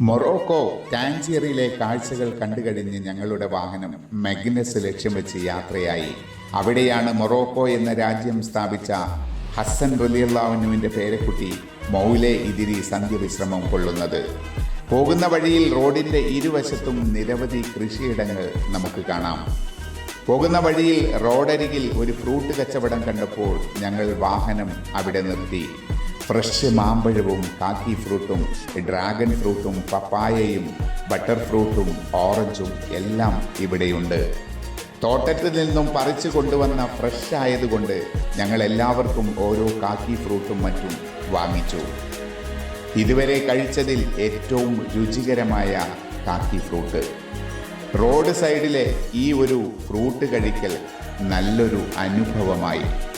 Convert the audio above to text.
Morocco ടാഞ്ചിയറിലെ കാഴ്ചകൾ കണ്ടുകഴിഞ്ഞ് ഞങ്ങളുടെ വാഹനം മെഗ്നസ് ലക്ഷ്യം വെച്ച് യാത്രയായി. അവിടെയാണ് മൊറോക്കോ എന്ന രാജ്യം സ്ഥാപിച്ച ഹസൻ റലിയല്ലാവിനുവിന്റെ പേരക്കുട്ടി മൗലെ ഇതിരി സന്ധ്യവിശ്രമം കൊള്ളുന്നത്. പോകുന്ന വഴിയിൽ റോഡിന്റെ ഇരുവശത്തും നിരവധി കൃഷിയിടങ്ങൾ നമുക്ക് കാണാം. പോകുന്ന വഴിയിൽ റോഡരികിൽ ഒരു ഫ്രൂട്ട് കച്ചവടം കണ്ടപ്പോൾ ഞങ്ങൾ വാഹനം അവിടെ നിർത്തി. ഫ്രഷ് മാമ്പഴവും കാക്കി ഫ്രൂട്ടും ഡ്രാഗൺ ഫ്രൂട്ടും പപ്പായയും ബട്ടർ ഫ്രൂട്ടും ഓറഞ്ചും എല്ലാം ഇവിടെയുണ്ട്. തോട്ടത്തിൽ നിന്നും പറിച്ചു കൊണ്ടുവന്ന ഫ്രഷ് ആയതുകൊണ്ട് ഞങ്ങൾ എല്ലാവർക്കും ഓരോ കാക്കി ഫ്രൂട്ടും മറ്റും വാങ്ങിച്ചു. ഇതുവരെ കഴിച്ചതിൽ ഏറ്റവും രുചികരമായ കാക്കി ഫ്രൂട്ട്. റോഡ് സൈഡിലെ ഈ ഒരു ഫ്രൂട്ട് കഴിക്കൽ നല്ലൊരു അനുഭവമായി.